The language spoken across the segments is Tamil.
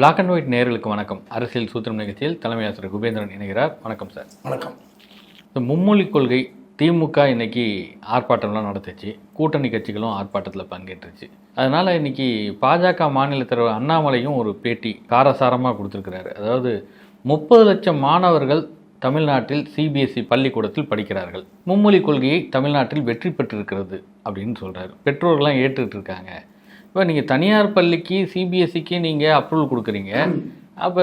பிளாக் அண்ட் ஒயிட் நேயர்களுக்கு வணக்கம். அரசியல் சூத்திரம் நிகழ்ச்சியில் தலைமை ஆசிரியர் குபேந்திரன் இணைகிறார். வணக்கம் சார். வணக்கம். இந்த மும்மொழி கொள்கை திமுக இன்னைக்கு ஆர்ப்பாட்டம்லாம் நடத்துச்சு. கூட்டணி கட்சிகளும் ஆர்ப்பாட்டத்தில் பங்கேற்றுச்சு. அதனால இன்னைக்கு பாஜக மாநில தலைவர் அண்ணாமலையும் ஒரு பேட்டி காரசாரமாக கொடுத்துருக்கிறாரு. அதாவது முப்பது லட்சம் மாணவர்கள் தமிழ்நாட்டில் சிபிஎஸ்இ பள்ளிக்கூடத்தில் படிக்கிறார்கள். மும்மொழி கொள்கையை தமிழ்நாட்டில் வெற்றி பெற்றிருக்கிறது அப்படின்னு சொல்றாரு. பெற்றோர்கள்லாம் ஏற்றுட்டு இருக்காங்க. இப்போ நீங்கள் தனியார் பள்ளிக்கு சிபிஎஸ்சிக்கு நீங்கள் அப்ரூவல் கொடுக்குறீங்க. அப்போ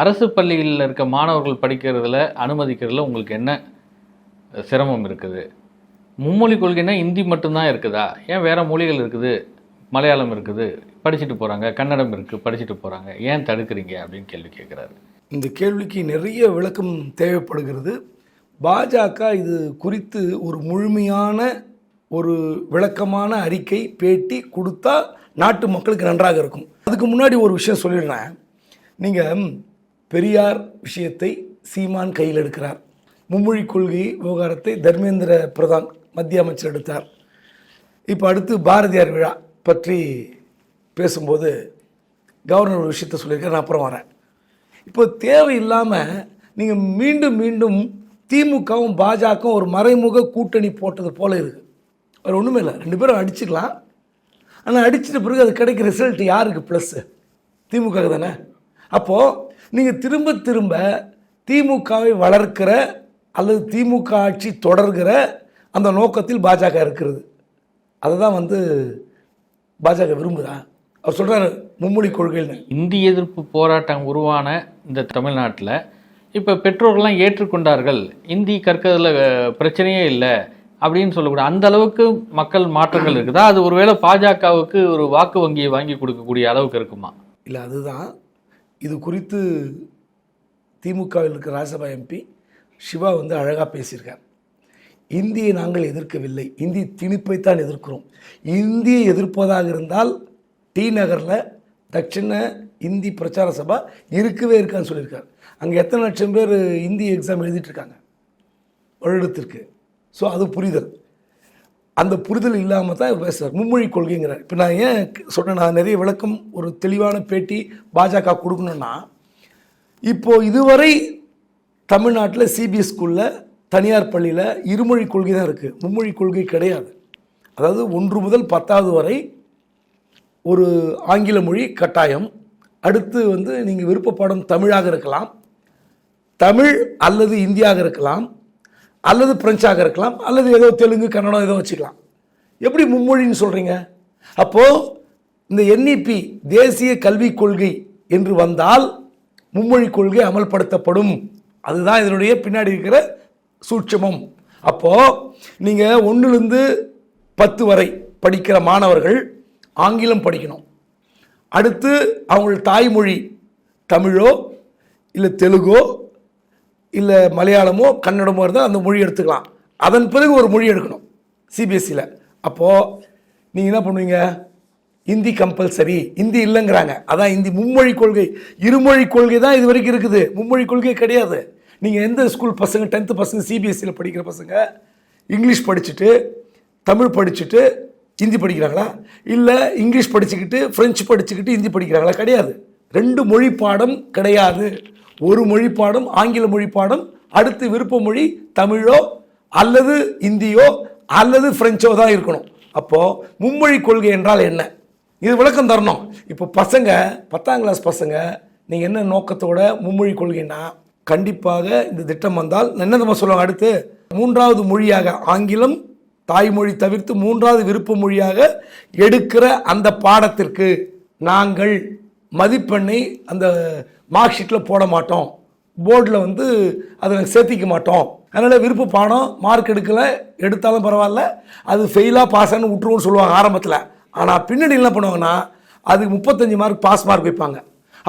அரசு பள்ளிகளில் இருக்க மாணவர்கள் படிக்கிறதுல அனுமதிக்கிறதுல உங்களுக்கு என்ன சிரமம் இருக்குது? மும்மொழி கொள்கைன்னா இந்தி மட்டும்தான் இருக்குதா? ஏன் வேற மொழிகள் இருக்குது? மலையாளம் இருக்குது. படிச்சுட்டு போகிறாங்க கன்னடம் இருக்குது படிச்சுட்டு போகிறாங்க ஏன் தடுக்கிறீங்க? அப்படின்னு கேள்வி கேட்குறாரு இந்த கேள்விக்கு நிறைய விளக்கம் தேவைப்படுகிறது. பாஜக இது குறித்து ஒரு முழுமையான ஒரு விளக்கமான அறிக்கை பேட்டி கொடுத்தா நாட்டு மக்களுக்கு நன்றாக இருக்கும். அதுக்கு முன்னாடி ஒரு விஷயம் சொல்லிடுறேன். நீங்கள் பெரியார் விஷயத்தை சீமான் கையில் எடுக்கிறார். மும்மொழி கொள்கை விவகாரத்தை தர்மேந்திர பிரதான் மத்திய அமைச்சர் எடுத்தார். இப்போ அடுத்து பாரதியார் விழா பற்றி பேசும்போது கவர்னர் ஒரு விஷயத்த சொல்லியிருக்காரு. நான் அப்புறம் வரேன். இப்போ தேவையில்லாமல் நீங்கள் மீண்டும் மீண்டும் திமுகவும் பாஜகவும் ஒரு மறைமுக கூட்டணி போட்டது போல இருக்குது வேறு ஒன்றுமே இல்லை. ரெண்டு பேரும் அடிச்சுக்கலாம். ஆனால் அடிச்சிட்ட பிறகு அது கிடைக்கிற ரிசல்ட் யாருக்கு? ப்ளஸ்ஸு திமுக தானே. அப்போது நீங்கள் திரும்ப திரும்ப திமுகவை வளர்க்கிற அல்லது திமுக ஆட்சி தொடர்கிற அந்த நோக்கத்தில் பாஜக இருக்கிறது. அதை தான் வந்து பாஜக விரும்புகிறான் அவர் சொல்கிறாரு மும்மொழி கொள்கைன்னு. இந்திய எதிர்ப்பு போராட்டம் உருவான இந்த தமிழ்நாட்டில் இப்போ பெற்றோர்கள்லாம் ஏற்றுக்கொண்டார்கள். இந்தி கற்கிறதுல பிரச்சனையே இல்லை. அப்படின்னு சொல்லக்கூடிய அந்த அளவுக்கு மக்கள் மாற்றங்கள் இருக்குதா? அது ஒருவேளை பாஜகவுக்கு ஒரு வாக்கு வங்கியை வாங்கி கொடுக்கக்கூடிய அளவுக்கு இருக்குமா? இல்லை அதுதான். இது குறித்து திமுகவில் இருக்கிற ராஜ்யசபா எம்பி சிவா வந்து அழகாக பேசியிருக்கார். இந்தியை நாங்கள் எதிர்க்கவில்லை. இந்தி திணிப்பைத்தான் எதிர்க்கிறோம். இந்தியை எதிர்ப்பதாக இருந்தால் டி நகரில் தட்சிண இந்தி பிரச்சார சபா இருக்கவே இருக்கான்னு சொல்லியிருக்கார். அங்கே எத்தனை லட்சம் பேர் இந்தி எக்ஸாம் எழுதிட்டுருக்காங்க வருடத்திற்கு. ஸோ அது புரிதல். அந்த புரிதல் இல்லாமல் தான் பேசுகிறார் மும்மொழி கொள்கைங்கிறார். இப்போ நான் ஏன் சொன்னேன் நான் நிறைய விளக்கம் ஒரு தெளிவான பேட்டி பாஜக கொடுக்கணும்னா இப்போது இதுவரை தமிழ்நாட்டில் சிபிஎஸ் ஸ்கூலில் தனியார் பள்ளியில் இருமொழி கொள்கை தான் இருக்குது மும்மொழி கொள்கை கிடையாது. அதாவது ஒன்று முதல் பத்தாவது வரை ஒரு ஆங்கில மொழி கட்டாயம். அடுத்து வந்து நீங்கள் விருப்பப்படும் தமிழாக இருக்கலாம். தமிழ் அல்லது இந்தியாக இருக்கலாம். அல்லது பிரெஞ்சாக இருக்கலாம் அல்லது ஏதோ தெலுங்கு கன்னடம் ஏதோ வச்சுக்கலாம். எப்படி மும்மொழின்னு சொல்கிறீங்க அப்போது இந்த என்இபி தேசிய கல்விக் கொள்கை என்று வந்தால் மும்மொழி கொள்கை அமல்படுத்தப்படும். அதுதான் இதனுடைய பின்னாடி இருக்கிற சூட்சமம். அப்போது நீங்கள் ஒன்றுலேருந்து பத்து வரை படிக்கிற மாணவர்கள் ஆங்கிலம் படிக்கணும். அடுத்து அவங்கள் தாய்மொழி தமிழோ இல்லை தெலுங்கோ இல்லை மலையாளமோ கன்னடமோ இருந்தால் அந்த மொழி எடுத்துக்கலாம். அதன் பிறகு ஒரு மொழி எடுக்கணும் சிபிஎஸ்சியில் அப்போது நீங்கள் என்ன பண்ணுவீங்க? இந்தி கம்பல்சரி இந்தி இல்லைங்கிறாங்க. அதான் இந்தி மும்மொழி கொள்கை. இருமொழி கொள்கை தான் இது வரைக்கும் இருக்குது. மும்மொழி கொள்கை கிடையாது. நீங்கள் எந்த ஸ்கூல் பசங்க டென்த்து பசங்க சிபிஎஸ்சியில் படிக்கிற பசங்க இங்கிலீஷ் படிச்சுட்டு தமிழ் படிச்சுட்டு ஹிந்தி படிக்கிறாங்களா? இல்லை இங்கிலீஷ் படிச்சுக்கிட்டு ஃப்ரெஞ்சு படிச்சுக்கிட்டு ஹிந்தி படிக்கிறாங்களா? கிடையாது. ரெண்டு மொழி பாடம் கிடையாது. ஒரு மொழி பாடம் ஆங்கில மொழி பாடம் அடுத்து விருப்ப மொழி தமிழோ அல்லது இந்தியோ அல்லது பிரெஞ்சோ தான் இருக்கணும். அப்போது மும்மொழி கொள்கை என்றால் என்ன? இது விளக்கம் தரணும். இப்போ பசங்க பத்தாம் கிளாஸ் பசங்க நீங்கள் என்ன நோக்கத்தோட மும்மொழி கொள்கைன்னா கண்டிப்பாக இந்த திட்டம் வந்தால் என்ன நம்ம சொல்லுவாங்க அடுத்து? மூன்றாவது மொழியாக ஆங்கிலம் தாய்மொழி தவிர்த்து மூன்றாவது விருப்ப மொழியாக எடுக்கிற அந்த பாடத்திற்கு நாங்கள் மதிப்பெண்ணை அந்த மார்க் ஷீட்டில் போட மாட்டோம். போர்டில் வந்து அதை சேர்த்திக்க மாட்டோம். அதனால் விருப்ப பாடம் மார்க் எடுக்கலை எடுத்தாலும் பரவாயில்ல. அது ஃபெயிலாக பாஸ்ன்னு விட்டுருவோம்னு சொல்லுவாங்க ஆரம்பத்தில். ஆனால் பின்னாடி என்ன பண்ணுவாங்கன்னா அதுக்கு முப்பத்தஞ்சு மார்க் பாஸ் மார்க் வைப்பாங்க.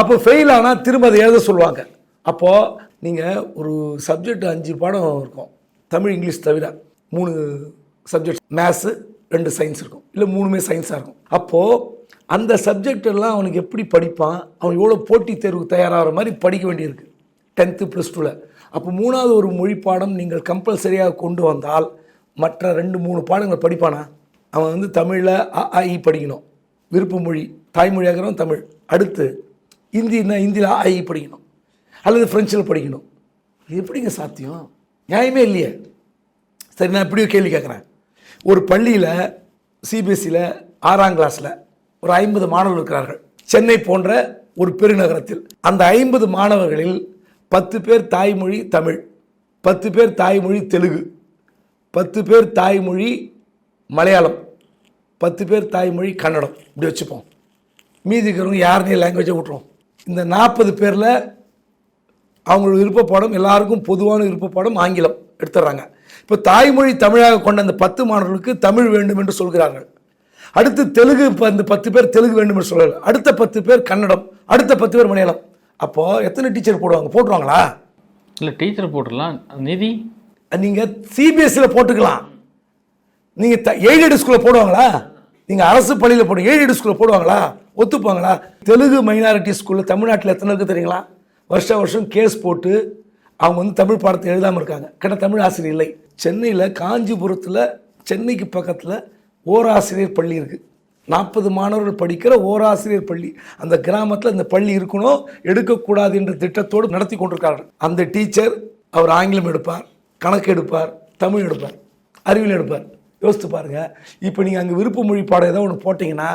அப்போ ஃபெயில் ஆனால் திரும்ப அதை எழுத சொல்லுவாங்க. அப்போது நீங்கள் ஒரு சப்ஜெக்ட் அஞ்சு பாடம் இருக்கும். தமிழ் இங்கிலீஷ் தவிர மூணு சப்ஜெக்ட் மேத்ஸு ரெண்டு சயின்ஸ் இருக்கும். இல்லை மூணுமே சயின்ஸாக இருக்கும். அப்போது அந்த சப்ஜெக்டெல்லாம் அவனுக்கு எப்படி படிப்பான்? அவன் எவ்வளோ போட்டித் தேர்வுக்கு தயாராகிற மாதிரி படிக்க வேண்டியிருக்கு. டென்த்து ப்ளஸ் டூவில் அப்போ மூணாவது ஒரு மொழி பாடம் நீங்கள் கம்பல்சரியாக கொண்டு வந்தால் மற்ற ரெண்டு மூணு பாடங்கள் படிப்பானா? அவன் வந்து தமிழில் அ ஆ, இ படிக்கணும். விருப்ப மொழி தாய்மொழியாகிறவன் தமிழ். அடுத்து ஹிந்தின்னா ஹிந்தியில் ஆஇ படிக்கணும். அல்லது ஃப்ரெஞ்சில் படிக்கணும். இது எப்படிங்க சாத்தியம்? நியாயமே இல்லையே. சரி நான் இப்படியும் கேள்வி கேட்குறேன். ஒரு பள்ளியில் சிபிஎஸ்சியில் ஆறாம் கிளாஸில் ஒரு ஐம்பது மாணவர்கள் இருக்கிறார்கள். சென்னை போன்ற ஒரு பெருநகரத்தில். அந்த ஐம்பது மாணவர்களில் பத்து பேர் தாய்மொழி தமிழ் பத்து பேர் தாய்மொழி தெலுங்கு பத்து பேர் தாய்மொழி மலையாளம் பத்து பேர் தாய்மொழி கன்னடம். இப்படி வச்சுப்போம். மீதி இருக்கிறவங்க யாருனே லாங்குவேஜை விட்ருவோம் இந்த நாற்பது பேரில் அவங்களோட விருப்பப்பாடம் எல்லாருக்கும் பொதுவான விருப்பப்பாடம் ஆங்கிலம் எடுத்துடுறாங்க. இப்போ தாய்மொழி தமிழாக கொண்ட அந்த பத்து மாணவர்களுக்கு தமிழ் வேண்டும் என்று சொல்கிறார்கள். அடுத்து தெலுங்கு இப்போ அந்த பத்து பேர் தெலுங்கு வேண்டும் என்று சொல்கிறார்கள் அடுத்த பத்து பேர் கன்னடம் அடுத்த பத்து பேர் மலையாளம். அப்போது எத்தனை டீச்சர் போடுவாங்க? போட்டுருவாங்களா? இல்லை டீச்சர் போட்டுடலாம். நிதி? நீங்கள் சிபிஎஸ்சியில் போட்டுக்கலாம். நீங்கள் எய்டட் ஸ்கூலில் போடுவாங்களா? நீங்கள் அரசு பள்ளியில் போடு எய்டட் ஸ்கூலில் போடுவாங்களா? ஒத்துப்பாங்களா? தெலுங்கு மைனாரிட்டி ஸ்கூலில் தமிழ்நாட்டில் எத்தனை இருக்குது தெரியுங்களா? வருஷம் வருஷம் கேஸ் போட்டு அவங்க வந்து தமிழ் பாடத்தை எழுதாமல் இருக்காங்க. கேட்ட தமிழ் ஆசிரியர் இல்லை. சென்னையில் காஞ்சிபுரத்தில் சென்னைக்கு பக்கத்தில் ஓராசிரியர் பள்ளி இருக்குது நாற்பது மாணவர்கள் படிக்கிற ஓராசிரியர் பள்ளி. அந்த கிராமத்தில் இந்த பள்ளி இருக்கணும் எடுக்கக்கூடாது என்ற திட்டத்தோடு நடத்தி கொண்டிருக்கார்கள் அந்த டீச்சர் அவர் ஆங்கிலம் எடுப்பார் கணக்கு எடுப்பார் தமிழ் எடுப்பார் அறிவியல் எடுப்பார். யோசித்து பாருங்கள் இப்போ நீங்கள் அங்கே விருப்ப மொழி பாடம் ஏதோ ஒன்று போட்டிங்கன்னா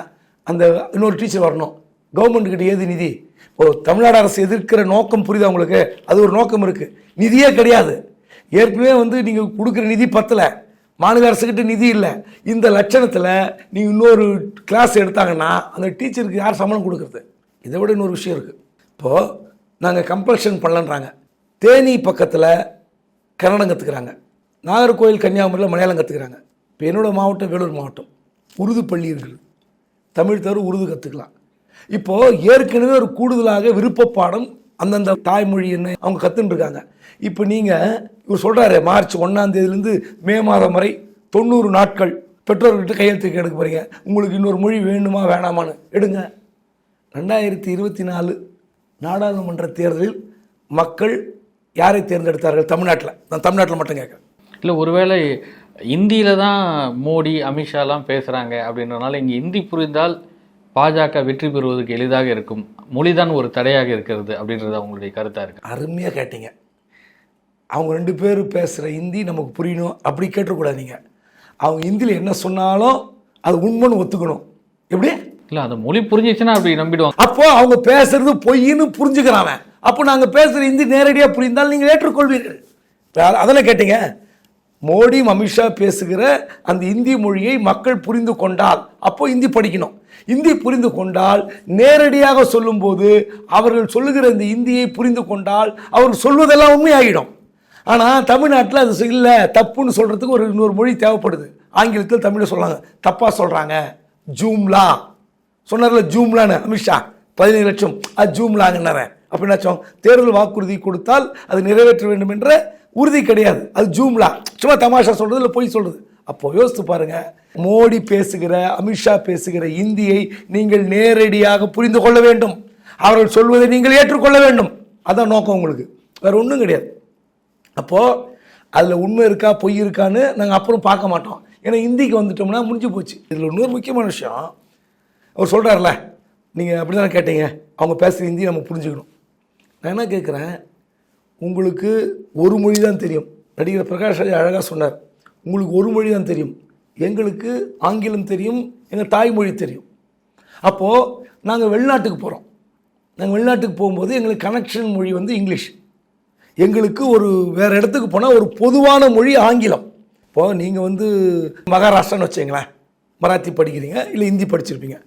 அந்த இன்னொரு டீச்சர் வரணும். கவர்மெண்ட்டுக்கிட்ட ஏது நிதி? ஓ தமிழ்நாடு அரசு எதிர்க்கிற நோக்கம் புரியுது அவங்களுக்கு அது ஒரு நோக்கம் இருக்குது நிதியே கிடையாது. ஏற்கனவே வந்து நீங்கள் கொடுக்குற நிதி பத்தலை. மாநில அரசுக்கிட்ட நிதி இல்லை. இந்த லட்சணத்தில் நீ இன்னொரு கிளாஸ் எடுத்தாங்கன்னா அந்த டீச்சருக்கு யார் சம்பளம் கொடுக்குறது? இதை விட இன்னொரு விஷயம் இருக்குது இப்போது நாங்கள் கம்பல்ஷன் பண்ணலன்றாங்க. தேனி பக்கத்தில் கன்னடம் கற்றுக்குறாங்க நாகர்கோவில் கன்னியாகுமரியில் மலையாளம் கற்றுக்குறாங்க இப்போ என்னோடய மாவட்டம் வேலூர் மாவட்டம். உருது பள்ளி இருக்குது. தமிழ் தவிர உருது கற்றுக்கலாம் இப்போது ஏற்கனவே ஒரு கூடுதலாக விருப்ப பாடம் அந்தந்த தாய்மொழி என்ன அவங்க கற்றுன்னு இருக்காங்க இப்போ நீங்கள் இவர் சொல்கிறாரு மார்ச் ஒன்றாந்தேதியிலேருந்து மே மாதம் வரை தொண்ணூறு நாட்கள் பெற்றோர்கிட்ட கையெழுத்து எடுக்க போகிறீங்க உங்களுக்கு இன்னொரு மொழி வேணுமா வேணாமான்னு எடுங்க. ரெண்டாயிரத்தி இருபத்தி நாலு நாடாளுமன்ற தேர்தலில் மக்கள் யாரை தேர்ந்தெடுத்தார்கள்? தமிழ்நாட்டில். நான் தமிழ்நாட்டில் மட்டும் கேட்குறேன். இல்லை ஒருவேளை இந்தியில் தான் மோடி அமித்ஷாலாம் பேசுகிறாங்க அப்படின்றனால இங்கே இந்தி புரிந்தால் பாஜக வெற்றி பெறுவதற்கு எளிதாக இருக்கும். மொழிதான் ஒரு தடையாக இருக்கிறது அப்படின்றது அவங்களுடைய கருத்தாக இருக்கு. அருமையாக கேட்டீங்க. அவங்க ரெண்டு பேரும் பேசுகிற ஹிந்தி நமக்கு புரியணும். அப்படி கேட்டக்கூடாது நீங்கள் அவங்க ஹிந்தியில் என்ன சொன்னாலும் அது உண்மைன்னு ஒத்துக்கணும். எப்படி? இல்லை அந்த மொழி புரிஞ்சிச்சுன்னா அப்படி நம்பிடுவாங்க. அப்போ அவங்க பேசுறது பொய்ன்னு புரிஞ்சுக்கிறான் அவன். அப்போ நாங்கள் பேசுகிற ஹிந்தி நேரடியாக புரிந்தால் நீங்கள் ஏற்றுக்கொள்வீர்கள். அதெல்லாம் கேட்டீங்க. மோடி அமித்ஷா பேசுகிற அந்த இந்தி மொழியை மக்கள் புரிந்து கொண்டால் அப்போ ஹிந்தி படிக்கணும். இந்தி புரிந்து கொண்டால் நேரடியாக சொல்லும்போது அவர்கள் சொல்லுகிற இந்த இந்தியை புரிந்து கொண்டால் அவர்கள் சொல்வதெல்லாம் உண்மையாகிடும் ஆனால் தமிழ்நாட்டில் அது இல்லை தப்புன்னு சொல்கிறதுக்கு ஒரு இன்னொரு மொழி தேவைப்படுது. ஆங்கிலத்தில் தமிழை சொல்கிறாங்க தப்பாக சொல்கிறாங்க ஜூம்லா. சொன்னார்ல ஜூம்லான்னு அமித்ஷா பதினேழு லட்சம். அது ஜூம்லாங்கன்னாரன் அப்படின்னாச்சும் தேர்தல் வாக்குறுதி கொடுத்தால் அது நிறைவேற்ற வேண்டும் என்ற உறுதி கிடையாது. அது ஜூம்லா. சும்மா தமாஷா சொல்கிறது இல்லை பொய் சொல்கிறது அப்போ யோசித்து பாருங்க. மோடி பேசுகிற அமித்ஷா பேசுகிற இந்தியை நீங்கள் நேரடியாக புரிந்து கொள்ள வேண்டும். அவர்கள் சொல்வதை நீங்கள் ஏற்றுக்கொள்ள வேண்டும். அதான் நோக்கம் உங்களுக்கு. வேற ஒன்றும் கிடையாது. அப்போது அதில் உண்மை இருக்கா பொய் இருக்கான்னு நாங்கள் அப்புறம் பார்க்க மாட்டோம். ஏன்னா இந்திக்கு வந்துட்டோம்னா முடிஞ்சு போச்சு. இதில் இன்னொரு முக்கியமான விஷயம் அவர் சொல்கிறார்ல நீங்கள் அப்படி தானே கேட்டீங்க? அவங்க பேசுகிற ஹிந்தி நம்ம புரிஞ்சுக்கணும். நான் என்ன கேட்குறேன் உங்களுக்கு ஒரு மொழி தான் தெரியும். நடிகர் பிரகாஷ் ராஜ் அழகாக சொன்னார். உங்களுக்கு ஒரு மொழி தான் தெரியும். எங்களுக்கு ஆங்கிலம் தெரியும் எங்கள் தாய்மொழி தெரியும். அப்போது நாங்கள் வெளிநாட்டுக்கு போகிறோம் நாங்கள் வெளிநாட்டுக்கு போகும்போது எங்களுக்கு கனெக்ஷன் மொழி வந்து இங்கிலீஷ். எங்களுக்கு ஒரு வேறு இடத்துக்கு போனால் ஒரு பொதுவான மொழி ஆங்கிலம். இப்போது நீங்கள் வந்து மகாராஷ்டிரான்னு வச்சுங்களேன் மராத்தி படிக்கிறீங்க இல்லை ஹிந்தி படிச்சிருப்பீங்க.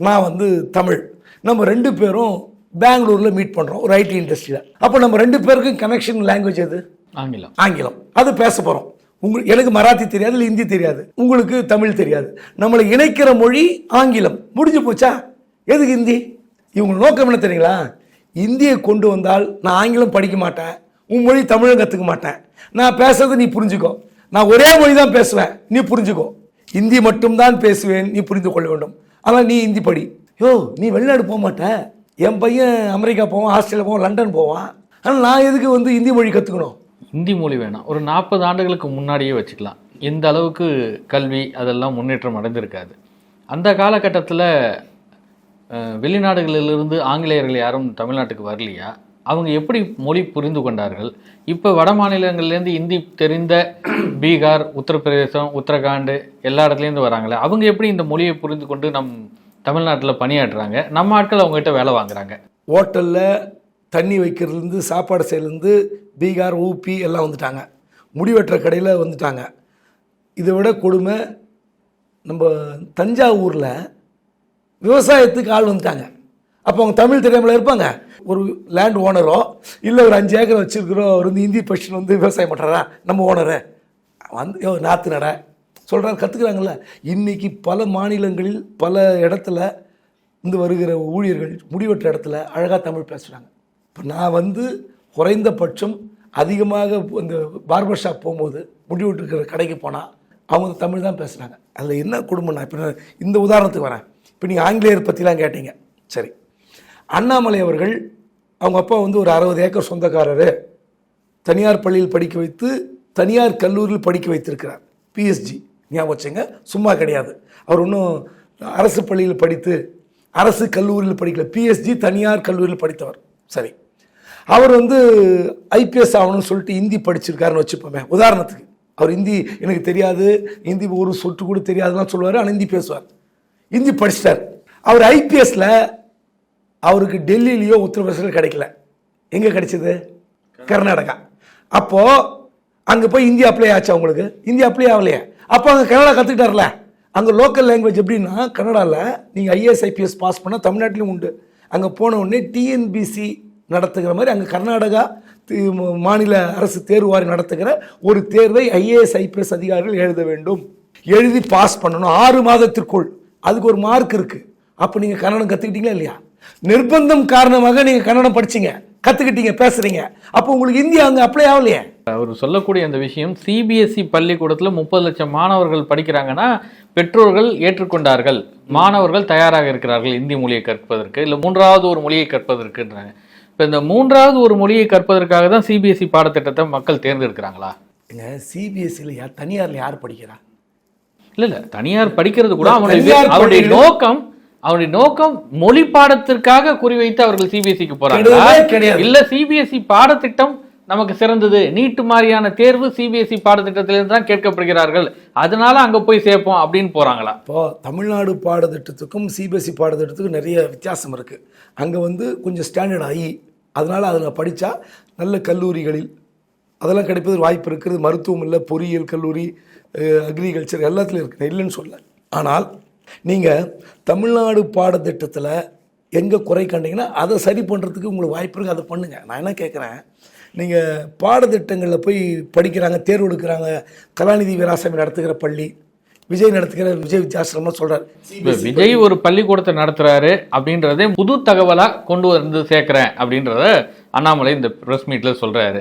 நான் வந்து தமிழ். நம்ம ரெண்டு பேரும் பெங்களூரில் மீட் பண்ணுறோம் ஒரு ஐடி இண்டஸ்ட்ரியில் அப்போ நம்ம ரெண்டு பேருக்கும் கனெக்ஷன் லாங்குவேஜ் எது? ஆங்கிலம். ஆங்கிலம். அது பேச போகிறோம் உங்களுக்கு எனக்கு மராத்தி தெரியாது இல்லை ஹிந்தி தெரியாது. உங்களுக்கு தமிழ் தெரியாது. நம்மளை இணைக்கிற மொழி ஆங்கிலம். முடிஞ்சு போச்சா? எதுக்கு ஹிந்தி இவங்க நோக்கம் என்ன தெரியுங்களா? இந்தியை கொண்டு வந்தால் நான் ஆங்கிலம் படிக்க மாட்டேன். உன் மொழி தமிழும் கற்றுக்க மாட்டேன். நான் பேசுறது நீ புரிஞ்சுக்கோ. நான் ஒரே மொழி தான் பேசுவேன். நீ புரிஞ்சுக்கோ. இந்தி மட்டும்தான் பேசுவேன். நீ புரிந்து கொள்ள வேண்டும். ஆனால் நீ ஹிந்தி படி. யோ நீ வெளிநாடு போக மாட்ட? என் பையன் அமெரிக்கா போவான் ஆஸ்திரேலியா போவான் லண்டன் போவான். ஆனால் நான் எதுக்கு வந்து ஹிந்தி மொழி கற்றுக்கணும் இந்தி மொழி வேணாம். ஒரு நாற்பது ஆண்டுகளுக்கு முன்னாடியே வச்சுக்கலாம். இந்த அளவுக்கு கல்வி அதெல்லாம் முன்னேற்றம் அடைந்திருக்காது. அந்த காலகட்டத்தில் வெளிநாடுகளிலிருந்து ஆங்கிலேயர்கள் யாரும் தமிழ்நாட்டுக்கு வரலையா? அவங்க எப்படி மொழி புரிந்து கொண்டார்கள்? இப்போ வட மாநிலங்கள்லேருந்து இந்தி தெரிந்த பீகார் உத்தரப்பிரதேசம் உத்தரகாண்டு எல்லா இடத்துலேருந்து வராங்களே அவங்க எப்படி இந்த மொழியை புரிந்து கொண்டு நம் தமிழ்நாட்டில் பணியாற்றுறாங்க? நம்ம ஆட்கள் அவங்ககிட்ட வேலை வாங்குறாங்க. ஹோட்டலில் தண்ணி வைக்கிறதுலேருந்து சாப்பாடு செய்யலேருந்து பீகார் ஊபி எல்லாம் வந்துட்டாங்க. முடிவெட்டுற கடையில் வந்துட்டாங்க. இதை விட கொடுமை நம்ம தஞ்சாவூரில் விவசாயத்துக்கு ஆள் வந்துட்டாங்க. அப்போ அவங்க தமிழ் தெரியாமல் இருப்பாங்க. ஒரு லேண்ட் ஓனரோ இல்லை ஒரு அஞ்சு ஏக்கர் வச்சுருக்கிறோம் அவர் வந்து இந்தி பஷன் வந்து விவசாயம் பண்ணுறாரா நம்ம ஓனரு வந்து நாற்று நட. சொல்கிறாரு கற்றுக்குறாங்கல்ல இன்றைக்கி பல மாநிலங்களில் பல இடத்துல இருந்து வருகிற ஊழியர்கள் முடிவெற்ற இடத்துல அழகாக தமிழ் பேசுகிறாங்க இப்போ நான் வந்து குறைந்தபட்சம் அதிகமாக இந்த பார்பர் ஷாப் போகும்போது முடி விட்டுருக்கிற கடைக்கு போனால் அவங்க தமிழ் தான் பேசுகிறாங்க அதில் என்ன குடும்பம்னா இப்போ இந்த உதாரணத்துக்கு வரேன். இப்போ நீங்கள் ஆங்கிலேயர் பற்றிலாம் கேட்டீங்க. சரி. அண்ணாமலை அவர்கள் அவங்க அப்பா வந்து ஒரு அறுபது ஏக்கர் சொந்தக்காரர். தனியார் பள்ளியில் படிக்க வைத்து தனியார் கல்லூரியில் படிக்க வைத்திருக்கிறார். பிஎஸ்ஜி ஞாபகம் வச்சுங்க. சும்மா கிடையாது. அவர் இன்னும் அரசு பள்ளியில் படித்து அரசு கல்லூரியில் படிக்கல. பிஎஸ்ஜி தனியார் கல்லூரியில் படித்தவர். சரி. அவர் வந்து ஐபிஎஸ் ஆகணும்னு சொல்லிட்டு ஹிந்தி படிச்சிருக்காருன்னு வச்சுப்போமே. உதாரணத்துக்கு அவர் ஹிந்தி எனக்கு தெரியாது ஹிந்தி ஒரு சொட்டு கூட தெரியாதுலாம் சொல்லுவார் ஆனால் ஹிந்தி பேசுவார். ஹிந்தி படிச்சிட்டார். அவர் ஐபிஎஸ்ல அவருக்கு டெல்லியிலையோ உத்தரப்பிரதேசில் கிடைக்கல. எங்கே கிடைச்சது? கர்நாடகா. அப்போது அங்கே போய் இந்தியா அப்ளை ஆச்சு அவங்களுக்கு இந்தியா அப்ளை ஆகலையே. அப்போ அங்கே கன்னடா கற்றுக்கிட்டார்ல அங்கே லோக்கல் லாங்குவேஜ் எப்படின்னா கன்னடாவில் நீங்கள் ஐஏஎஸ் ஐபிஎஸ் பாஸ் பண்ணால் தமிழ்நாட்டிலும் உண்டு. அங்கே போன உடனே டிஎன்பிசி நடத்துகிற மாதிரி அங்கே கர்நாடகா மாநில அரசு தேர்வு வாரி நடத்துகிற ஒரு தேர்வை ஐஏஎஸ் ஐபிஎஸ் அதிகாரிகள் எழுத வேண்டும். எழுதி பாஸ் பண்ணணும். ஆறு மாதத்திற்குள். அதுக்கு ஒரு மார்க் இருக்குது அப்போ நீங்கள் கன்னடம் கற்றுக்கிட்டீங்களா இல்லையா? நிர்பந்தம் காரணமாக நீங்கள் கன்னடம் படிச்சீங்க. கற்றுக்கிட்டீங்க பேசுகிறீங்க அப்போ உங்களுக்கு இந்தியா அங்கே அப்ளை ஆகலையே? அவர் சொல்லக்கூடிய அந்த விஷயம் சிபிஎஸ்இ பள்ளிக்கூடத்தில் முப்பது லட்சம் மாணவர்கள் படிக்கிறாங்கன்னா பெற்றோர்கள் ஏற்றுக்கொண்டார்கள். மாணவர்கள் தயாராக இருக்கிறார்கள். இந்தி மொழியை கற்பதற்கு இல்லை மூன்றாவது ஒரு மொழியை கற்பதற்குன்றாங்க. இப்போ இந்த மூன்றாவது ஒரு மொழியை கற்பதற்காக தான் சிபிஎஸ்இ பாடத்திட்டத்தை மக்கள் தேர்ந்தெடுக்கிறாங்களா? எங்க சிபிஎஸ்சியில் யார் தனியாரில் யார் படிக்கிறா? இல்ல இல்ல தனியார் படிக்கிறது கூட அவனுடைய அவருடைய நோக்கம் அவருடைய நோக்கம் மொழி பாடத்திற்காக குறிவைத்து அவர்கள் சிபிஎஸ்சிக்கு கிடையவே கிடையாது. இல்ல சிபிஎஸ்இ பாடத்திட்டம் நமக்கு சிறந்தது. நீட்டு மாதிரியான தேர்வு சிபிஎஸ்சி பாடத்திட்டத்திலிருந்து தான் கேட்கப்படுகிறார்கள். அதனால அங்கே போய் சேர்ப்போம் அப்படின்னு போகிறாங்களா இப்போ தமிழ்நாடு பாடத்திட்டத்துக்கும் சிபிஎஸ்சி பாடத்திட்டத்துக்கும் நிறைய வித்தியாசம் இருக்குது அங்கே வந்து கொஞ்சம் ஸ்டாண்டர்ட் ஆகி அதனால் அதில் படித்தா நல்ல கல்லூரிகளில் அதெல்லாம் கிடைப்பது வாய்ப்பு இருக்கிறது மருத்துவம் இல்லை பொறியியல் கல்லூரி அக்ரிகல்ச்சர் எல்லாத்துலையும் இருக்குது இல்லைன்னு சொல்ல ஆனால் நீங்கள் தமிழ்நாடு பாடத்திட்டத்தில் எங்கே குறை கண்டிங்கன்னா அதை சரி பண்ணுறதுக்கு உங்களுக்கு வாய்ப்பு இருக்குது அதை பண்ணுங்கள் நான் என்ன கேட்குறேன் நீங்கள் பாடத்திட்டங்களில் போய் படிக்கிறாங்க தேர்வு எடுக்கிறாங்க. கலாநிதி வீராசாமி நடத்துகிற பள்ளி விஜய் நடத்துகிற விஜய் வித்யாசிரமம் சொல்கிறார் விஜய் ஒரு பள்ளிக்கூடத்தை நடத்துறாரு அப்படின்றதே புது தகவலா கொண்டு வந்து சேர்க்கிறேன் அப்படின்றத அண்ணாமலை இந்த பிரஸ் மீட்ல சொல்றாரு.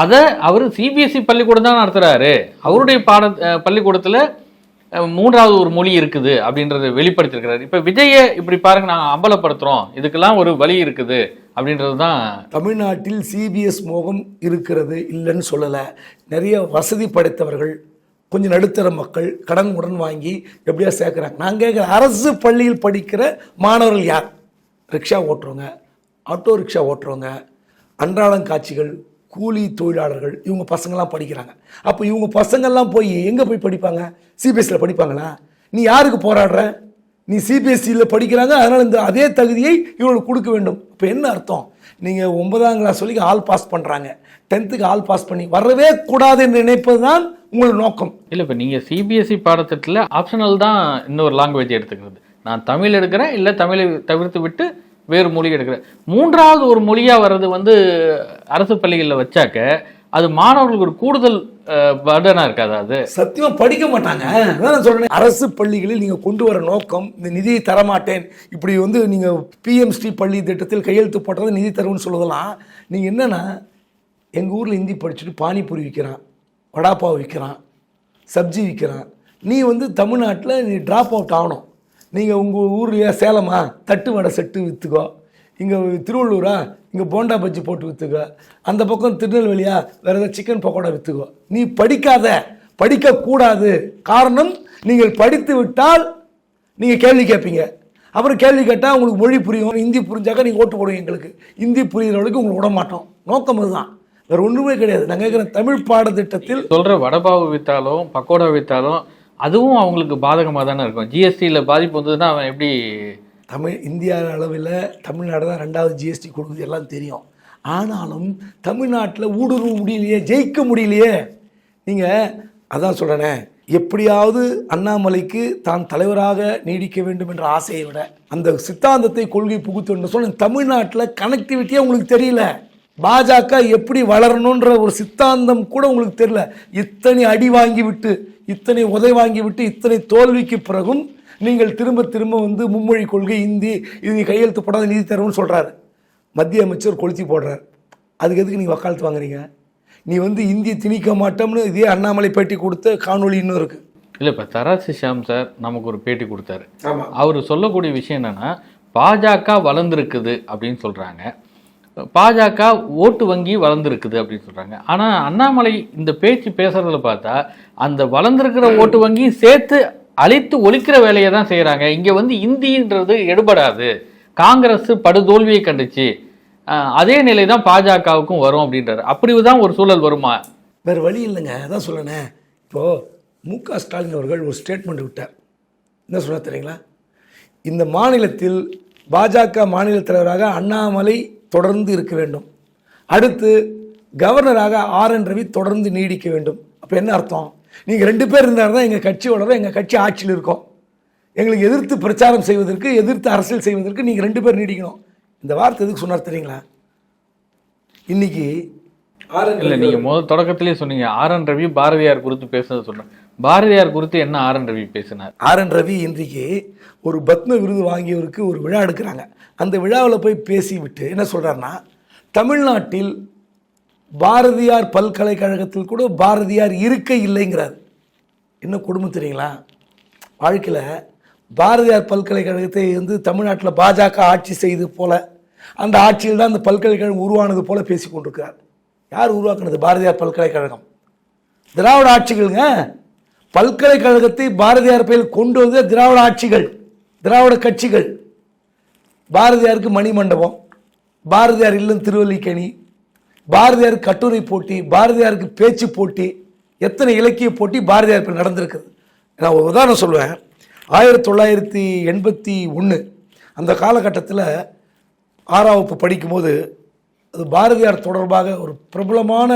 அதை அவர் சிபிஎஸ்சி பள்ளிக்கூடம் தான் நடத்துறாரு. அவருடைய பாட பள்ளிக்கூடத்தில் பள்ளிக்கூடத்துல மூன்றாவது ஒரு மொழி இருக்குது அப்படின்றத வெளிப்படுத்திருக்கிறாரு இப்போ விஜயை இப்படி பாருங்க நாங்கள் அம்பலப்படுத்துகிறோம் இதுக்கெல்லாம் ஒரு வழி இருக்குது அப்படின்றது தான் தமிழ்நாட்டில் சிபிஎஸ் மோகம் இருக்கிறது இல்லைன்னு சொல்லலை. நிறைய வசதி படைத்தவர்கள் கொஞ்சம் நடுத்தர மக்கள் கடன் உடன் வாங்கி எப்படியா சேர்க்குறாங்க? நான் கேட்குற அரசு பள்ளியில் படிக்கிற மாணவர்கள் யார்? ரிக்ஷா ஓட்டுறவங்க ஆட்டோ ரிக்ஷா ஓட்டுறவங்க அன்றாடம் காட்சிகள் கூலி தொழிலாளர்கள் இவங்க பசங்கள்லாம் படிக்கிறாங்க. அப்போ இவங்க பசங்கள்லாம் போய் எங்கே போய் படிப்பாங்க? சிபிஎஸ்சியில் படிப்பாங்களா? நீ யாருக்கு போராடுற? நீ சிபிஎஸ்சியில் படிக்கிறாங்க அதனால் இந்த அதே தகுதியை இவங்களுக்கு கொடுக்க வேண்டும். இப்போ என்ன அர்த்தம்? நீங்கள் ஒன்பதாம் கிளாஸ் வரைக்கும் ஆல் பாஸ் பண்ணுறாங்க டென்த்துக்கு ஆல் பாஸ் பண்ணி வரவே கூடாது என்று நினைப்பது தான் உங்களோட நோக்கம். இல்லை இப்போ நீங்கள் சிபிஎஸ்சி பாடத்திட்டத்தில் ஆப்ஷனல் தான் இன்னொரு லாங்குவேஜ் எடுத்துக்கிறது. நான் தமிழ் எடுக்கிறேன் இல்லை தமிழை தவிர்த்து விட்டு வேறு மொழி எடுக்கிற மூன்றாவது ஒரு மொழியாக வர்றது வந்து அரசு பள்ளிகளில் வச்சாக்க அது மாணவர்களுக்கு ஒரு கூடுதல் பர்டனாக இருக்காது அது? சத்தியமாக படிக்க மாட்டாங்க. அதான் நான் அரசு பள்ளிகளில் நீங்கள் கொண்டு வர நோக்கம் இந்த நிதியை தரமாட்டேன். இப்படி வந்து நீங்கள் பிஎம்ஸ்டி பள்ளி திட்டத்தில் கையெழுத்து போட்டதை நிதி தரும்னு சொல்லுவதெல்லாம் நீங்கள் என்னென்னா எங்கள் ஊரில் ஹிந்தி படிச்சுட்டு பானிபூரி விற்கிறான் வடாப்பா விற்கிறான் சப்ஜி விற்கிறான் நீ வந்து தமிழ்நாட்டில் நீ ட்ராப் அவுட் ஆகணும். நீங்கள் உங்கள் ஊர்லையா சேலமா? தட்டு வடை செட்டு விற்றுக்கோ இங்கே திருவள்ளூரா? இங்கே போண்டா பஜ்ஜி போட்டு விற்றுக்கோ அந்த பக்கம் திருநெல்வேலியா? வேறு ஏதாவது சிக்கன் பக்கோடா விற்றுக்கோ நீ படிக்காத. படிக்கக்கூடாது காரணம் நீங்கள் படித்து விட்டால் நீங்கள் கேள்வி கேட்பீங்க. அப்புறம் கேள்வி கேட்டால் உங்களுக்கு மொழி புரியும். ஹிந்தி புரிஞ்சாக்கா நீங்கள் ஓட்டு போடுவீங்க எங்களுக்கு. ஹிந்தி புரிகிற அளவுக்கு உங்களுக்கு விட மாட்டோம். நோக்கம் அதுதான். வேறு ஒன்றுமே கிடையாது. நாங்கள் கேட்குற தமிழ் பாடத்திட்டத்தில் சொல்கிற வடபாவு வித்தாலும் பக்கோடா வித்தாலும் அதுவும் அவங்களுக்கு பாதகமாக தானே இருக்கும். ஜிஎஸ்டியில் பாதிப்பு வந்ததுன்னா அவன் எப்படி தமிழ் இந்தியா அளவில் தமிழ்நாடு தான் ரெண்டாவது ஜிஎஸ்டி கொடுக்குது எல்லாம் தெரியும். ஆனாலும் தமிழ்நாட்டில் ஊடுருவ முடியலையே ஜெயிக்க முடியலையே. நீங்கள் அதான் சொல்கிறேனே எப்படியாவது அண்ணாமலைக்கு தான் தலைவராக நீடிக்க வேண்டும் என்ற ஆசையை விட அந்த சித்தாந்தத்தை கொள்கை புகுத்து சொன்ன தமிழ்நாட்டில் கனெக்டிவிட்டியே உங்களுக்கு தெரியல. பாஜக எப்படி வளரணுன்ற ஒரு சித்தாந்தம் கூட உங்களுக்கு தெரியல. இத்தனை அடி வாங்கி விட்டு இத்தனை உதை வாங்கி விட்டு இத்தனை தோல்விக்கு பிறகும் நீங்கள் திரும்ப திரும்ப வந்து மும்மொழி கொள்கை இந்தி இது கையெழுத்து போடாத நீதி தரும்னு சொல்கிறாரு மத்திய அமைச்சர் கொளுத்தி போடுறார். அதுக்கு எதுக்கு நீங்கள் வக்காலத்து வாங்குறீங்க? நீ வந்து இந்திய திணிக்க மாட்டோம்னு இதே அண்ணாமலை பேட்டி கொடுத்த காணொளி இன்னும் இருக்குது இல்லை இப்போ தராசி ஷியாம் சார் நமக்கு ஒரு பேட்டி கொடுத்தாரு. அவர் சொல்லக்கூடிய விஷயம் என்னன்னா பாஜக வளர்ந்துருக்குது அப்படின்னு சொல்றாங்க. பாஜக ஓட்டு வங்கி வளர்ந்துருக்குது அப்படின்னு சொல்கிறாங்க ஆனால் அண்ணாமலை இந்த பேச்சு பேசுகிறதில் பார்த்தா அந்த வளர்ந்துருக்கிற ஓட்டு வங்கியும் சேர்த்து அழித்து ஒழிக்கிற வேலையை தான் செய்கிறாங்க இங்கே வந்து இந்தின்றது எடுபடாது. காங்கிரஸ் படுதோல்வியை கண்டுச்சு. அதே நிலை தான் பாஜகவுக்கும் வரும் அப்படின்றாரு. அப்படி தான் ஒரு சூழல் வருமா? வேறு வழி இல்லைங்க. அதான் சொல்லணே இப்போது மு க. ஸ்டாலின் அவர்கள் ஒரு ஸ்டேட்மெண்ட் விட்டார். என்ன சொல்ல தெரியுங்களா? இந்த மாநிலத்தில் பாஜக மாநில தலைவராக அண்ணாமலை தொடர்ந்து இருக்க வேண்டும். அடுத்து கவர்னராக ஆர் என் ரவி தொடர்ந்து நீடிக்க வேண்டும். அப்போ என்ன அர்த்தம்? நீங்கள் ரெண்டு பேர் இருந்தால் தான் எங்கள் கட்சி வளரும் எங்கள் கட்சி ஆட்சியில் இருக்கும். எங்களுக்கு எதிர்த்து பிரச்சாரம் செய்வதற்கு எதிர்த்து அரசியல் செய்வதற்கு நீங்கள் ரெண்டு பேர் நீடிக்கணும். இந்த வார்த்தை எதுக்கு சொன்னார் தெரியுங்களா? இன்னைக்கு இல்ல நீங்க முதல் தொடக்கத்திலே சொன்னீங்க. ஆர் என் ரவி பாரதியார் குறித்து பேசுனது சொன்னேன். பாரதியார் குறித்து என்ன ஆர் என் ரவி பேசினார்? ஆர் என் ரவி இன்றைக்கு ஒரு பத்ம விருது வாங்கியவருக்கு ஒரு விழா எடுக்கிறாங்க. அந்த விழாவில் போய் பேசிவிட்டு என்ன சொல்கிறாருன்னா தமிழ்நாட்டில் பாரதியார் பல்கலைக்கழகத்தில் கூட பாரதியார் இருக்க இல்லைங்கிறார். என்ன குடும்பம் தெரியுங்களா? வாழ்க்கையில் பாரதியார் பல்கலைக்கழகத்தை வந்து தமிழ்நாட்டில் பாஜக ஆட்சி செய்து போல அந்த ஆட்சியில் தான் அந்த பல்கலைக்கழகம் உருவானது போல பேசி கொண்டிருக்கிறார். யார் உருவாக்குனது? பாரதியார் பல்கலைக்கழகம். திராவிட ஆட்சிகள்ங்க. பல்கலைக்கழகத்தை பாரதியார் பெயரில் கொண்டு வந்த திராவிட ஆட்சிகள் திராவிட கட்சிகள். பாரதியாருக்கு மணிமண்டபம் பாரதியார் இல்லம் திருவல்லிக்கணி பாரதியார் கட்டுரை போட்டி பாரதியாருக்கு பேச்சு போட்டி எத்தனை இலக்கிய போட்டி பாரதியார் இப்போ நடந்திருக்குது. நான் ஒரு உதாரணம் சொல்லுவேன் ஆயிரத்தி தொள்ளாயிரத்தி எண்பத்தி ஒன்று அந்த காலகட்டத்தில் ஆறாம் வகுப்பு படிக்கும்போது அது பாரதியார் தொடர்பாக ஒரு பிரபலமான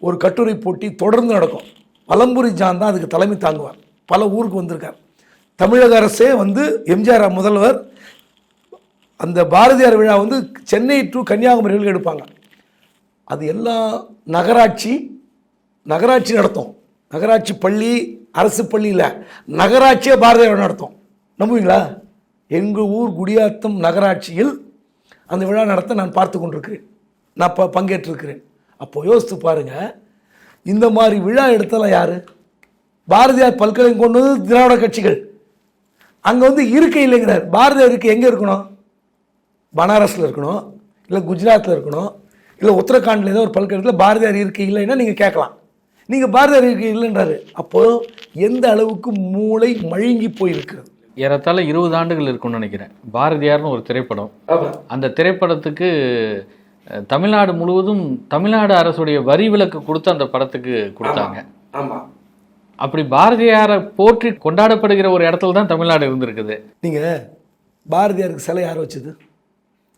ஒரு கட்டுரை போட்டி தொடர்ந்து நடக்கும். வலம்புரி ஜான் தான் அதுக்கு தலைமை தாங்குவார். பல ஊருக்கு வந்திருக்கார். தமிழக அரசே வந்து எம்ஜிஆர் முதல்வர் அந்த பாரதியார் விழா வந்து சென்னை டு கன்னியாகுமரி எடுப்பாங்க. அது எல்லாம் நகராட்சி நகராட்சி நடத்தும். நகராட்சி பள்ளி அரசு பள்ளியில் நகராட்சியே பாரதியார் விழா நடத்தும். நம்புவீங்களா? எங்கள் ஊர் குடியாத்தம் நகராட்சியில் அந்த விழா நடத்த நான் பார்த்து கொண்டிருக்கிறேன். நான் ப பங்கேற்றிருக்கிறேன். அப்போ யோசித்து பாருங்கள் இந்த மாதிரி விழா எடுத்தலாம் யார்? பாரதியார் பல்கலை கொண்டு வந்து திராவிட கட்சிகள். அங்கே வந்து இருக்கை இல்லைங்கிறார். பாரதியார் இருக்கை எங்கே இருக்கணும்? பனாரஸில் இருக்கணும் இல்லை குஜராத்தில் இருக்கணும் இல்லை உத்தரகாண்டில் ஏதோ ஒரு பல்கலைக்கழகத்தில் பாரதியார் இருக்கை இல்லைன்னா நீங்கள் கேட்கலாம். நீங்கள் பாரதியார் இருக்கை இல்லைன்றாரு. அப்போது எந்த அளவுக்கு மூளை மழுங்கி போயிருக்கிறது? ஏறத்தாழ இருபது ஆண்டுகள் இருக்கும்னு நினைக்கிறேன். பாரதியார்னு ஒரு திரைப்படம். அந்த திரைப்படத்துக்கு தமிழ்நாடு முழுவதும் தமிழ்நாடு அரசுடைய வரி விலக்கு கொடுத்து அந்த படத்துக்கு கொடுத்தாங்க. ஆமாம் அப்படி பாரதியாரை போற்றி கொண்டாடப்படுகிற ஒரு இடத்துல தான் தமிழ்நாடு இருந்திருக்குது. நீங்கள் பாரதியாருக்கு சிலை யார் வச்சது?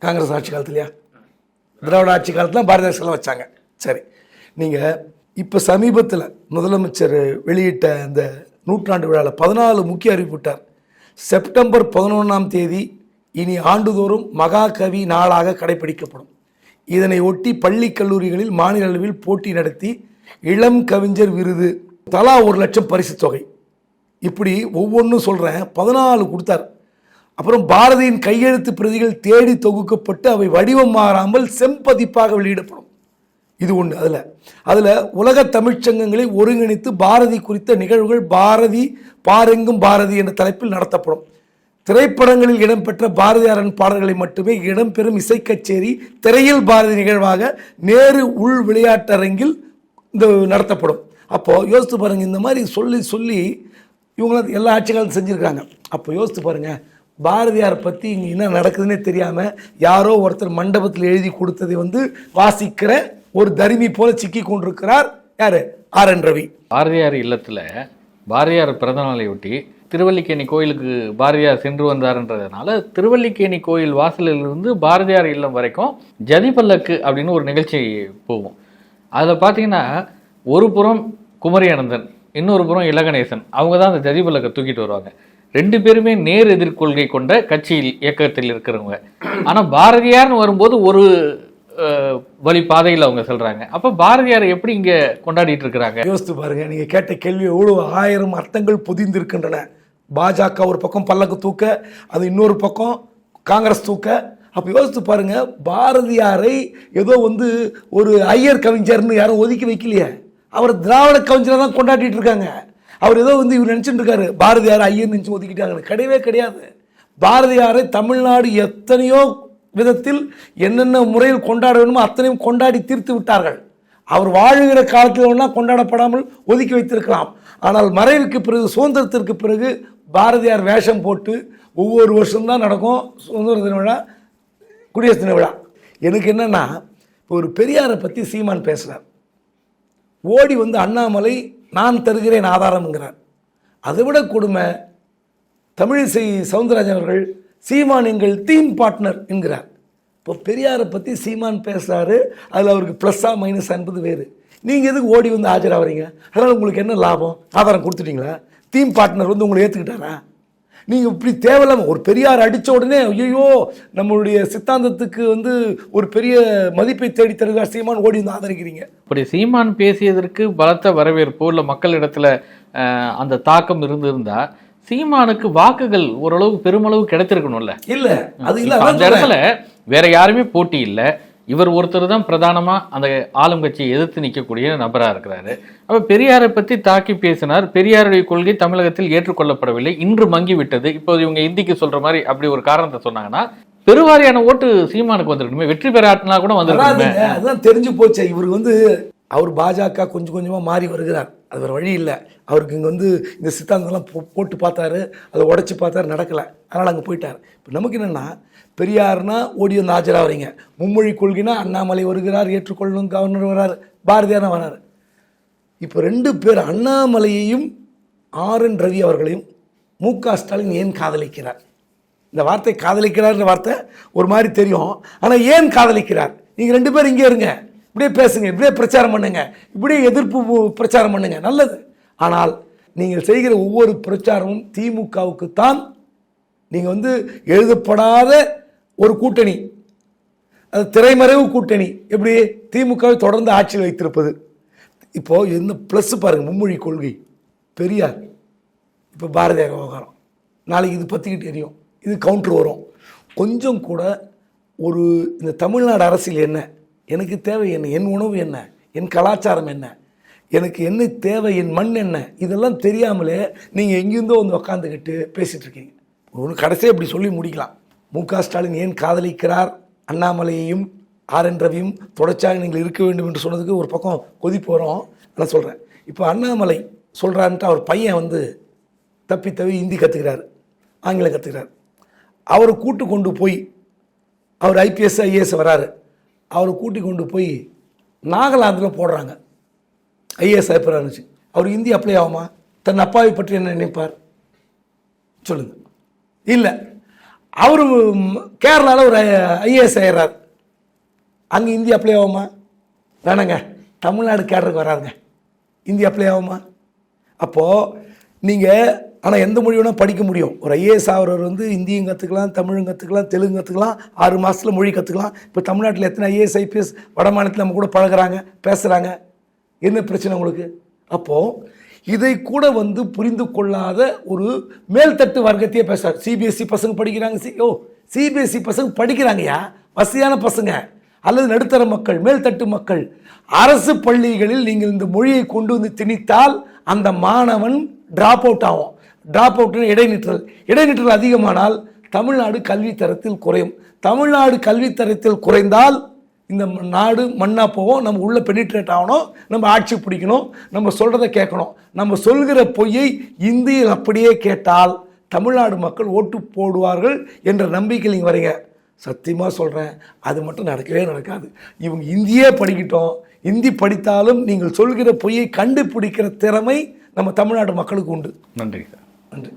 காங்கிரஸ் ஆட்சி காலத்துலையா? திராவிட ஆட்சி காலத்தில் பாரதிய சிலை வச்சாங்க. சரி. நீங்கள் இப்போ சமீபத்தில் முதலமைச்சர் வெளியிட்ட அந்த நூற்றாண்டு விழாவில் பதினாலு முக்கிய அறிவிப்பு விட்டார் செப்டம்பர் பதினொன்றாம் தேதி இனி ஆண்டுதோறும் மகாகவி நாளாக கடைபிடிக்கப்படும். இதனை ஒட்டி பள்ளி கல்லூரிகளில் மாநில அளவில் போட்டி நடத்தி இளம் கவிஞர் விருது. தலா ஒரு லட்சம் பரிசு தொகை. இப்படி ஒவ்வொன்றும் சொல்கிறேன் பதினாலு கொடுத்தார். அப்புறம் பாரதியின் கையெழுத்து பிரதிகள் தேடி தொகுக்கப்பட்டு அவை வடிவம் மாறாமல் செம்பதிப்பாக வெளியிடப்படும். இது ஒன்று அதில். அதில் உலக தமிழ்ச்சங்கங்களை ஒருங்கிணைத்து பாரதி குறித்த நிகழ்வுகள் பாரதி பாரெங்கும் பாரதி என்ற தலைப்பில் நடத்தப்படும். திரைப்படங்களில் இடம்பெற்ற பாரதியாரன் பாடல்களை மட்டுமே இடம்பெறும் இசைக்கச்சேரி திரையில் பாரதி நிகழ்வாக நேரு உள் விளையாட்டரங்கில் இந்த நடத்தப்படும். அப்போது யோசித்து பாருங்கள் இந்த மாதிரி சொல்லி சொல்லி இவங்களாம் எல்லா ஆட்சிகளும் செஞ்சுருக்காங்க. அப்போ யோசித்து பாருங்கள் பாரதியார் பற்றி இங்கே என்ன நடக்குதுன்னே தெரியாமல் யாரோ ஒருத்தர் மண்டபத்தில் எழுதி கொடுத்ததை வந்து வாசிக்கிற ஒரு தருமி போல சிக்கி கொண்டிருக்கிறார் யார்? ஆர். என். ரவி. பாரதியார் இல்லத்தில் பாரதியார் பிறந்த நாளையொட்டி திருவல்லிக்கேணி கோயிலுக்கு பாரதியார் சென்று வந்தார்ன்றதுனால திருவல்லிக்கேணி கோயில் வாசலிலிருந்து பாரதியார் இல்லம் வரைக்கும் ஜதிபல்லக்கு அப்படின்னு ஒரு நிகழ்ச்சி போகும். அதில் பார்த்தீங்கன்னா ஒரு புறம் குமரி அனந்தன் இன்னொரு புறம் இலகணேசன் அவங்க தான் அந்த ஜதிபல்லக்கை தூக்கிட்டு வருவாங்க. ரெண்டு பேருமே நேர் எதிர்கொள்கை கொண்ட கட்சியில் இயக்கத்தில் இருக்கிறவங்க. ஆனால் பாரதியார்னு வரும்போது ஒரு வழி பாதையில் அவங்க செல்கிறாங்க அப்போ பாரதியார் எப்படி இங்கே கொண்டாடிட்டு இருக்கிறாங்க? யோசித்து பாருங்க நீங்கள் கேட்ட கேள்வி எவ்வளோ ஆயிரம் அர்த்தங்கள் புதிந்திருக்கின்றன. பாஜக ஒரு பக்கம் பல்லக்கு தூக்க அது இன்னொரு பக்கம் காங்கிரஸ் தூக்க. அப்போ யோசித்து பாருங்க பாரதியாரை ஏதோ வந்து ஒரு ஐயர் கவிஞர்னு யாரும் ஒதுக்கி வைக்கலையே. அவர் திராவிட கவிஞரை தான் கொண்டாடிட்டு இருக்காங்க. அவர் ஏதோ வந்து இவர் நினச்சிட்டு இருக்காரு பாரதியார் ஐயர் நினச்சி ஒதுக்கிட்டாங்க கிடையவே கிடையாது. பாரதியாரை தமிழ்நாடு எத்தனையோ விதத்தில் என்னென்ன முறையில் கொண்டாட வேணுமோ அத்தனையும் கொண்டாடி தீர்த்து விட்டார்கள். அவர் வாழுகிற காலத்தில் ஒன்றா கொண்டாடப்படாமல் ஒதுக்கி வைத்திருக்கலாம். ஆனால் மறைவுக்கு பிறகு சுதந்திரத்திற்கு பிறகு பாரதியார் வேஷம் போட்டு ஒவ்வொரு வருஷம்தான் நடக்கும். சுதந்திர தின விழா குடியரசு தின விழா. எனக்கு என்னென்னா இப்போ ஒரு பெரியாரை பற்றி சீமான் பேசுகிறார் ஓடி வந்து அண்ணாமலை நான் தருகிறேன் ஆதாரம்ங்கிறார் அதை விட கொடுமை தமிழிசை சவுந்தரராஜன் அவர்கள் சீமான் எங்கள் தீம் பார்ட்னர் என்கிறார். இப்போ பெரியாரை பற்றி சீமான் பேசுகிறாரு அதில் அவருக்கு ப்ளஸ்ஸாக மைனஸ் என்பது வேறு. நீங்கள் எதுக்கு ஓடி வந்து ஆஜராகிறீங்க அதனால் உங்களுக்கு என்ன லாபம்? ஆதாரம் கொடுத்துட்டீங்களா? தீம் பார்ட்னர் வந்து உங்களை ஏற்றுக்கிட்டாரா நீங்கள் இப்படி தேவையில்லாம ஒரு பெரியார் அடித்த உடனே ஐயோ நம்மளுடைய சித்தாந்தத்துக்கு வந்து ஒரு பெரிய மதிப்பை தேடி தருகிறார் சீமான் ஓடி வந்து ஆதரிக்கிறீங்க. இப்படி சீமான் பேசியதற்கு பலத்த வரவேற்போ இல்லை மக்களிடத்துல அந்த தாக்கம் இருந்திருந்தா சீமானுக்கு வாக்குகள் ஓரளவு பெருமளவு கிடைத்திருக்கணும்ல. இல்லை அது இல்லை அந்த இடத்துல வேற யாருமே போட்டி இல்லை. இவர் ஒருத்தர் தான் பிரதானமாக அந்த ஆளும் கட்சியை எதிர்த்து நிற்கக்கூடிய நபரா இருக்கிறாரு. அப்போ பெரியாரை பற்றி தாக்கி பேசினார். பெரியாருடைய கொள்கை தமிழகத்தில் ஏற்றுக்கொள்ளப்படவில்லை. இன்று மங்கி விட்டது இப்போ இவங்க இந்திக்கு சொல்கிற மாதிரி அப்படி ஒரு காரணத்தை சொன்னாங்கன்னா பெருவாரியான ஓட்டு சீமானுக்கு வந்திருக்கணுமே. வெற்றி பெறாட்டினா கூட வந்துருக்குமே அதுதான் தெரிஞ்சு போச்சு. இவர் வந்து அவர் பாஜக கொஞ்சம் கொஞ்சமாக மாறி வருகிறார். அது வேறு வழி இல்லை. அவருக்கு இங்கே வந்து இந்த சித்தாந்தம்லாம் போ- போட்டு பார்த்தாரு. அதை உடைச்சி பார்த்தாரு. நடக்கலை. அதனால் அங்கே போயிட்டார். இப்போ நமக்கு என்னென்னா பெரியார்னா ஓடி வந்து ஆஜராகிறீங்க மும்மொழி கொள்கைனா அண்ணாமலை வருகிறார் ஏற்றுக்கொள்ளும் கவர்னர் வரார் பாரதியார் வரார். இப்போ ரெண்டு பேர் அண்ணாமலையையும் ஆர் என் ரவி அவர்களையும் மு க ஸ்டாலின் ஏன் காதலிக்கிறார்? இந்த வார்த்தை காதலிக்கிறார்ன்ற வார்த்தை ஒரு மாதிரி தெரியும். ஆனால் ஏன் காதலிக்கிறார்? நீங்கள் ரெண்டு பேரும் இங்கே இருங்க. இப்படியே பேசுங்க இப்படியே பிரச்சாரம் பண்ணுங்க இப்படியே எதிர்ப்பு பிரச்சாரம் பண்ணுங்க நல்லது. ஆனால் நீங்கள் செய்கிற ஒவ்வொரு பிரச்சாரமும் திமுகவுக்கு தான் நீங்கள் வந்து எழுதப்படாத ஒரு கூட்டணி. அது திரைமறைவு கூட்டணி. எப்படி? திமுகவை தொடர்ந்து ஆட்சியில் வைத்திருப்பது. இப்போது இந்த ப்ளஸ் பாருங்கள் மும்மொழி கொள்கை. பெரியார். இப்போ பாரதியார் விவகாரம். நாளைக்கு இது பற்றிக்கிட்டு எரியும் இது கவுண்டர் வரும். கொஞ்சம் கூட ஒரு இந்த தமிழ்நாடு அரசியல் என்ன? எனக்கு தேவை என்ன? என் உணவு என்ன? என் கலாச்சாரம் என்ன? எனக்கு என்ன தேவை? என் மண் என்ன? இதெல்லாம் தெரியாமலே நீங்கள் எங்கேருந்தோ வந்து உக்காந்துக்கிட்டு பேசிகிட்ருக்கீங்க ஒன்று கடைசியாக இப்படி சொல்லி முடிக்கலாம். மு க ஸ்டாலின் ஏன் காதலிக்கிறார்? அண்ணாமலையையும் ஆர் என் ரவியும் தொடர்ச்சியாக நீங்கள் இருக்க வேண்டும் என்று சொன்னதுக்கு ஒரு பக்கம் கொதிப்பு வரும். நான் சொல்கிறேன் இப்போ அண்ணாமலை சொல்கிறான்ட்டு அவர் பையன் வந்து தப்பி தவி ஹிந்தி கற்றுக்கிறார் ஆங்கிலம் கற்றுக்கிறார் அவரை கூட்டு கொண்டு போய் அவர் ஐபிஎஸ் ஐஏஎஸ் வராரு. அவரை கூட்டி கொண்டு போய் நாகாலாந்தில் போடுறாங்க. ஐஏஎஸ் ஐப்பரா இருந்துச்சு அவர் ஹிந்தி அப்ளை ஆகுமா? தன் அப்பாவை பற்றி என்ன நினைப்பார்? சொல்லுங்கள் இல்லை. அவர் கேரளாவில் ஒரு ஐஏஎஸ் ஆயிடுறார். அங்கே இந்தியா அப்ளை ஆகுமா? வேணாங்க. தமிழ்நாடு கேடருக்கு வராருங்க. இந்தியா அப்ளை ஆகுமா? அப்போது நீங்கள் ஆனால் எந்த மொழி வேணால் படிக்க முடியும். ஒரு ஐஏஎஸ் ஆகிறவர் வந்து இந்தியும் கற்றுக்கலாம் தமிழும் கற்றுக்கலாம் தெலுங்கு கற்றுக்கலாம் ஆறு மாதத்தில் மொழி கற்றுக்கலாம் இப்போ தமிழ்நாட்டில் எத்தனை ஐஏஎஸ் ஐபிஎஸ் வட மாநிலத்தில் நம்ம கூட பழகுறாங்க பேசுகிறாங்க என்ன பிரச்சனை உங்களுக்கு? அப்போது இதை கூட வந்து புரிந்து கொள்ளாத ஒரு மேல்தட்டு வர்க்கத்தையே பேசுகிறார் சிபிஎஸ்சி பசங்க படிக்கிறாங்க சி ஓ சிபிஎஸ்சி பசங்க படிக்கிறாங்கயா வசதியான பசங்க அல்லது நடுத்தர மக்கள் மேல்தட்டு மக்கள். அரசு பள்ளிகளில் நீங்கள் இந்த மொழியை கொண்டு வந்து திணித்தால் அந்த மாணவன் டிராப் அவுட் ஆகும் டிராப் அவுட்னு இடைநிற்றல். இடைநிற்றல் அதிகமானால் தமிழ்நாடு கல்வி தரத்தில் குறையும். தமிழ்நாடு கல்வித்தரத்தில் குறைந்தால் இந்த நாடு மண்ணா போவோம் நம்ம உள்ள பெனிட்ரேட் ஆகணும் நம்ம ஆட்சி பிடிக்கணும் நம்ம சொல்கிறத கேட்கணும். நம்ம சொல்கிற பொய்யை இந்தியில் அப்படியே கேட்டால் தமிழ்நாடு மக்கள் ஓட்டு போடுவார்கள் என்ற நம்பிக்கையில் நீங்கள் வரீங்க. சத்தியமாக சொல்கிறேன் அது மட்டும் நடக்கவே நடக்காது. இவங்க இந்தியே படிக்கட்டும் இந்தி படித்தாலும் நீங்கள் சொல்கிற பொய்யை கண்டுபிடிக்கிற திறமை நம்ம தமிழ்நாடு மக்களுக்கு உண்டு. நன்றி. சார் நன்றி.